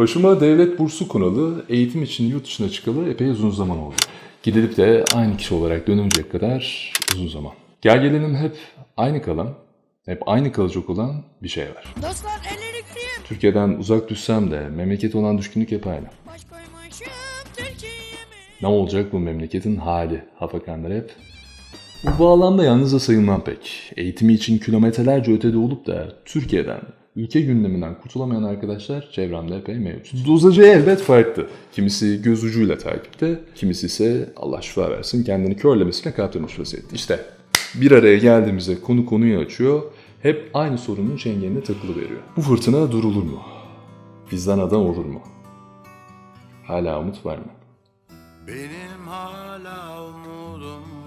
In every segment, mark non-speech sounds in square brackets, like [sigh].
Başıma devlet bursu konalı, eğitim için yurt dışına çıkalı epey uzun zaman oldu. Gidilip de aynı kişi olarak dönülecek kadar uzun zaman. Gel gelelim hep aynı kalan, hep aynı kalacak olan bir şey var. Dostlar kırayım. Türkiye'den uzak düşsem de memleket olan düşkünlük hep aynı. Ne olacak bu memleketin hali? Hafakanlar hep. Bu bağlamda yalnız da sayılmam pek. Eğitimi için kilometrelerce ötede olup da Türkiye'den, ülke gündeminden kurtulamayan arkadaşlar çevremde epey mevcut. Dozajı elbet farklı. Kimisi göz ucuyla takipte, kimisi ise Allah şifa versin kendini körlemesine kaptırmış vaziyette. İşte bir araya geldiğimizde konu konuyu açıyor, hep aynı sorunun çengenine takılı veriyor. Bu fırtına durulur mu? Bizden adam olur mu? Hala umut var mı? Benim hala umudum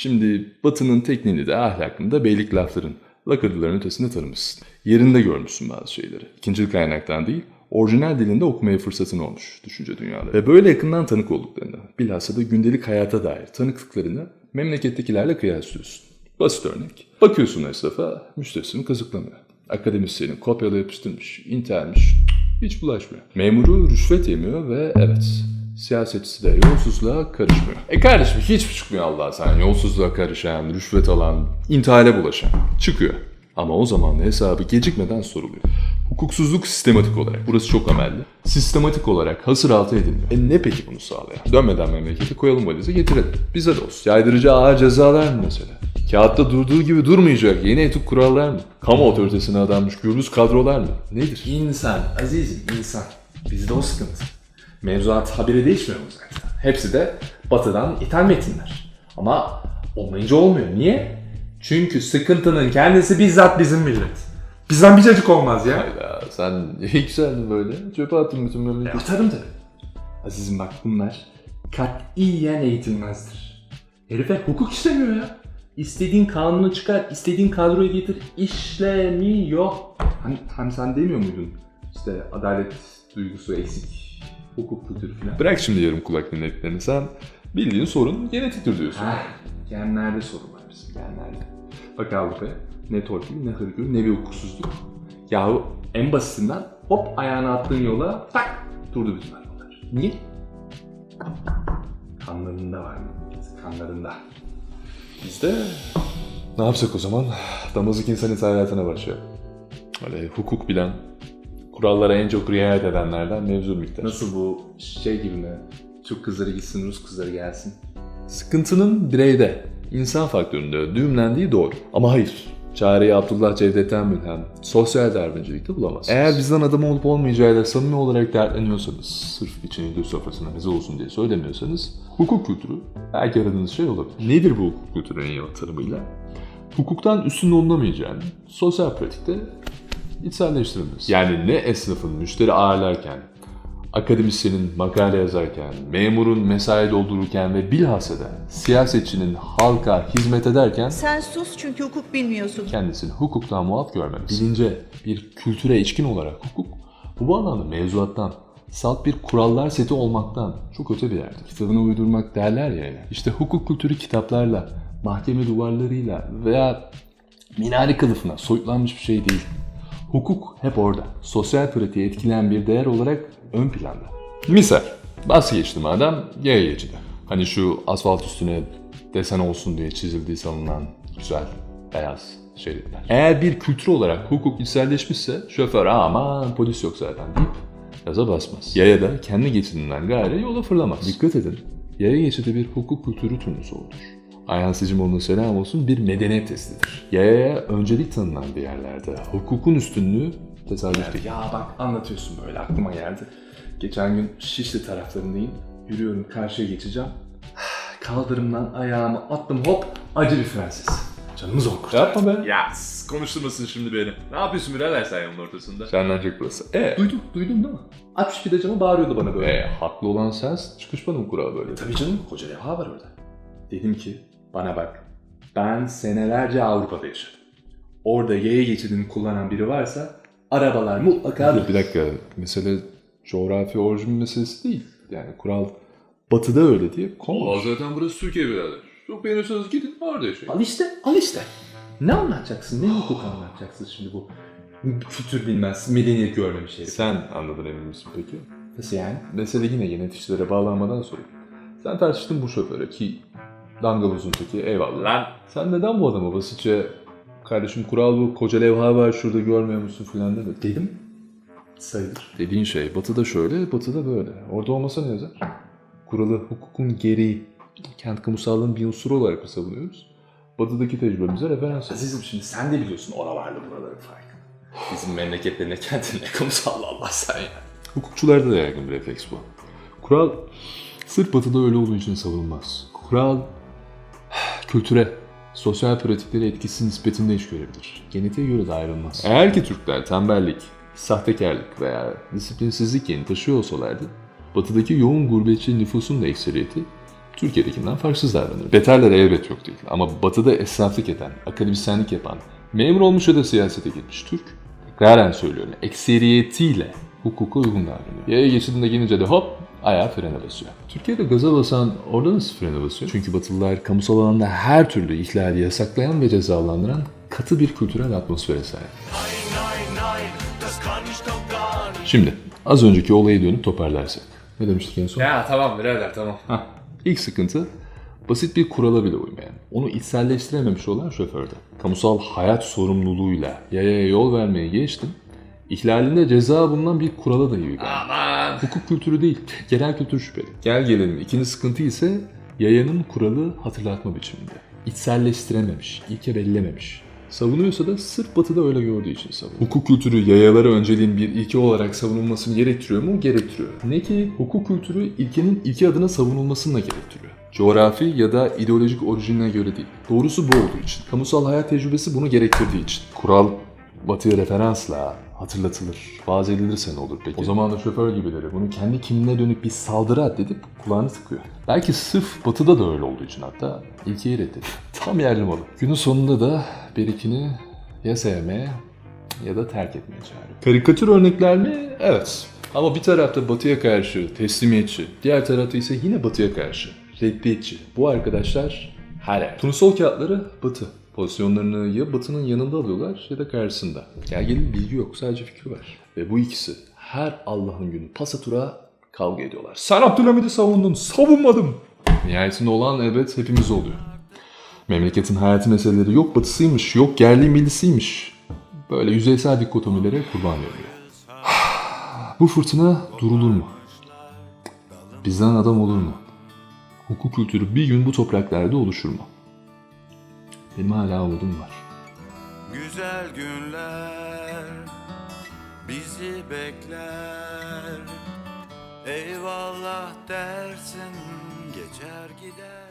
Şimdi Batı'nın tekniğini de ahlakını da beylik lafların, lakırdıların ötesinde tanımışsın. Yerinde görmüşsün bazı şeyleri. İkincil kaynaktan değil, orijinal dilinde okumaya fırsatın olmuş düşünce dünyada. Ve böyle yakından tanık olduklarını, bilhassa da gündelik hayata dair tanıklıklarını memlekettekilerle kıyaslıyorsun. Basit örnek. Bakıyorsun esnafa, müşterisini kazıklamıyor. Akademisyenin kopyala yapıştırmış, intelmiş, hiç bulaşmıyor. Memuru rüşvet yemiyor ve evet, siyasetçisi de yolsuzluğa karışmıyor. E kardeşim hiç çıkmıyor Allah sen yolsuzluğa karışan, rüşvet alan, intihale bulaşan. Çıkıyor. Ama o zaman hesabı gecikmeden soruluyor. Hukuksuzluk sistematik olarak, burası çok amelli, sistematik olarak hasır altı ediliyor. E ne peki bunu sağlayan? Dönmeden memleketi koyalım valize getirelim. Bize de olsun. Caydırıcı ağır cezalar mı mesela? Kağıtta durduğu gibi durmayacak yeni etik kurallar mı? Kamu otoritesine adanmış gürbüz kadrolar mı? Nedir? İnsan, azizim insan. Bizde o sıkıntı. Mevzuat haberi değişmiyor mu zaten? Hepsi de batıdan ithal metinler. Ama olmayınca olmuyor. Niye? Çünkü sıkıntının kendisi bizzat bizim millet. Bizden bir cacık olmaz ya. Hayda sen [laughs] yükseldin böyle? Çöpe attın bütün E, memleketi. atarım tabii. Azizim bak bunlar katiyen eğitilmezdir. Herife hukuk işlemiyor ya. İstediğin kanunu çıkar, istediğin kadroyu getir, işlemiyor. Hani, hani sen demiyor muydun? İşte adalet duygusu eksik, hukuk kültürü falan. Bırak şimdi yarım kulak dinlediklerini sen. Bildiğin sorun genetiktir diyorsun. Ha, genlerde sorun var bizim genlerde. Bak Avrupa'ya ne torpil, ne hırgür, ne bir hukuksuzluk. Yahu en basitinden hop ayağını attığın yola tak durdu bütün arabalar. Niye? Kanlarında var mı? Kanlarında. Bizde ne yapsak o zaman? Damızlık insan ithalatına başlayalım. Öyle hukuk bilen, kurallara en çok riayet edenlerden mevzu miktar. Nasıl bu şey gibi mi? Türk kızları gitsin, Rus kızları gelsin. Sıkıntının bireyde, insan faktöründe düğümlendiği doğru. Ama hayır. Çareyi Abdullah Cevdet'ten Mülhem, sosyal darbincilikte bulamazsınız. Eğer bizden adam olup olmayacağıyla samimi olarak dertleniyorsanız, sırf içini sofrasına meze olsun diye söylemiyorsanız, hukuk kültürü belki aradığınız şey olabilir. Nedir bu hukuk kültürü en yalı tanımıyla? Hukuktan üstün olunamayacağını sosyal pratikte içselleştirilmesi. Yani ne esnafın müşteri ağırlarken, akademisyenin makale yazarken, memurun mesai doldururken ve bilhassa da siyasetçinin halka hizmet ederken Sen sus çünkü hukuk bilmiyorsun. kendisini hukuktan muaf görmemiz. Bilince bir kültüre içkin olarak hukuk bu bağlamda mevzuattan, salt bir kurallar seti olmaktan çok öte bir yerde. Kitabını uydurmak derler ya yani. İşte hukuk kültürü kitaplarla, mahkeme duvarlarıyla veya minare kılıfına soyutlanmış bir şey değil. Hukuk hep orada. Sosyal pratiğe etkileyen bir değer olarak ön planda. Misal, bahsi geçti madem yaya geçidi. Hani şu asfalt üstüne desen olsun diye çizildiği sanılan güzel beyaz şeritler. Eğer bir kültür olarak hukuk içselleşmişse şoför aman polis yok zaten deyip gaza basmaz. Yaya da kendi geçidinden gayrı yola fırlamaz. Dikkat edin. Yaya geçidi bir hukuk kültürü turnusoğudur. Ayhan Sicimoğlu'na selam olsun bir medeniyet testidir. Yayaya öncelik tanınan bir yerlerde hukukun üstünlüğü tesadüf değil. Ya bak anlatıyorsun böyle aklıma geldi. Geçen gün Şişli taraflarındayım. Yürüyorum karşıya geçeceğim. Kaldırımdan ayağımı attım hop acı bir frensiz. Canımı zor kurtardı. Yapma be. Ya konuşturmasın şimdi beni. Ne yapıyorsun birader sen yolun ortasında? Senden burası. E, Duydum, duydum değil mi? Açmış bir de camı bağırıyordu bana böyle. e, haklı olan sensin. Çıkışmanın kuralı böyle. Tabii canım koca levha var orada. Dedim ki bana bak ben senelerce Avrupa'da yaşadım. Orada yaya geçidini kullanan biri varsa arabalar mutlaka Dur bir dakika. Mesele coğrafi orijin meselesi değil. Yani kural batıda öyle diye konulmuş. zaten burası Türkiye birader. Çok beğeniyorsanız gidin orada yaşayın. Al işte, al işte. Ne anlatacaksın, ne hukuk anlatacaksın şimdi bu Kültür bilmez, medeniyet görmemiş herif. Sen anladın emin misin peki? Nasıl yani? Mesele yine yöneticilere bağlanmadan sorayım. Sen tartıştın bu şoföre ki dangalozun teki eyvallah. Lan Sen neden bu adama basitçe kardeşim kural bu koca levha var şurada görmüyor musun filan demedin? dedim. Sayılır. Dediğin şey batıda şöyle batıda böyle. Orada olmasa ne yazar? Kuralı hukukun gereği kent kamusallığın bir unsuru olarak mı savunuyoruz? Batıdaki tecrübemize referans. Azizim şimdi sen de biliyorsun oralarla buraların farkı. Bizim memlekette ne kentin ne kamusal Allah sen ya. Hukukçularda da yaygın bir refleks bu. Kural sırf batıda öyle olduğu için savunulmaz. Kural kültüre, sosyal pratiklere etkisi nispetinde iş görebilir. Genetiğe göre de ayrılmaz. Eğer ki Türkler tembellik, sahtekarlık veya disiplinsizlik yeni taşıyor olsalardı, batıdaki yoğun gurbetçi nüfusun da ekseriyeti Türkiye'dekinden farksız davranır. Beterler elbet yok değil ama batıda esnaflık eden, akademisyenlik yapan, memur olmuş ya da siyasete gitmiş Türk, tekraren söylüyorum, ekseriyetiyle hukuka uygun davranıyor. Yaya geçidinde gelince de hop ayağı frene basıyor. Türkiye'de gaza basan orada nasıl frene basıyor? Çünkü Batılılar kamusal alanda her türlü ihlali yasaklayan ve cezalandıran katı bir kültürel atmosfere sahip. Şimdi az önceki olayı dönüp toparlarsak. Ne demiştik en son? Ya tamam birader tamam. Hah, ilk sıkıntı basit bir kurala bile uymayan, onu içselleştirememiş olan şoförde. Kamusal hayat sorumluluğuyla yayaya yol vermeye geçtim. İhlalinde ceza bulunan bir kurala dahi uygun. Aman. Hukuk kültürü değil, genel kültür şüpheli. Gel gelelim ikinci sıkıntı ise yayanın kuralı hatırlatma biçiminde. İçselleştirememiş, ilke bellememiş. Savunuyorsa da sırf batıda öyle gördüğü için savunuyor. Hukuk kültürü yayalara önceliğin bir ilke olarak savunulmasını gerektiriyor mu? Gerektiriyor. Ne ki hukuk kültürü ilkenin ilke adına savunulmasını da gerektiriyor. Coğrafi ya da ideolojik orijinine göre değil. Doğrusu bu olduğu için. Kamusal hayat tecrübesi bunu gerektirdiği için. Kural batıya referansla hatırlatılır, vaaz edilirse ne olur peki? O zaman da şoför gibileri bunu kendi kimliğine dönük bir saldırı addedip kulağını tıkıyor. Belki sırf batıda da öyle olduğu için hatta ilkeyi reddediyor. [laughs] Tam yerli malı. Günün sonunda da Berik'ini ya sevmeye ya da terk etmeye çağırıyor. Karikatür örnekler mi? Evet. Ama bir tarafta batıya karşı teslimiyetçi, diğer tarafta ise yine batıya karşı reddiyetçi. Bu arkadaşlar her yer. Turnusol kağıtları batı. Pozisyonlarını ya batının yanında alıyorlar ya da karşısında. Gel gelin bilgi yok sadece fikir var. Ve bu ikisi her Allah'ın günü pasatura kavga ediyorlar. Sen Abdülhamid'i savundun, savunmadım. Nihayetinde olan elbet hepimiz oluyor. Memleketin hayati meseleleri yok batısıymış, yok yerli millisiymiş. Böyle yüzeysel dikotomilere kurban veriliyor. [sighs] Bu fırtına durulur mu? Bizden adam olur mu? Hukuk kültürü bir gün bu topraklarda oluşur mu? Benim hala umudum var. Güzel günler bizi bekler Eyvallah dersin geçer gider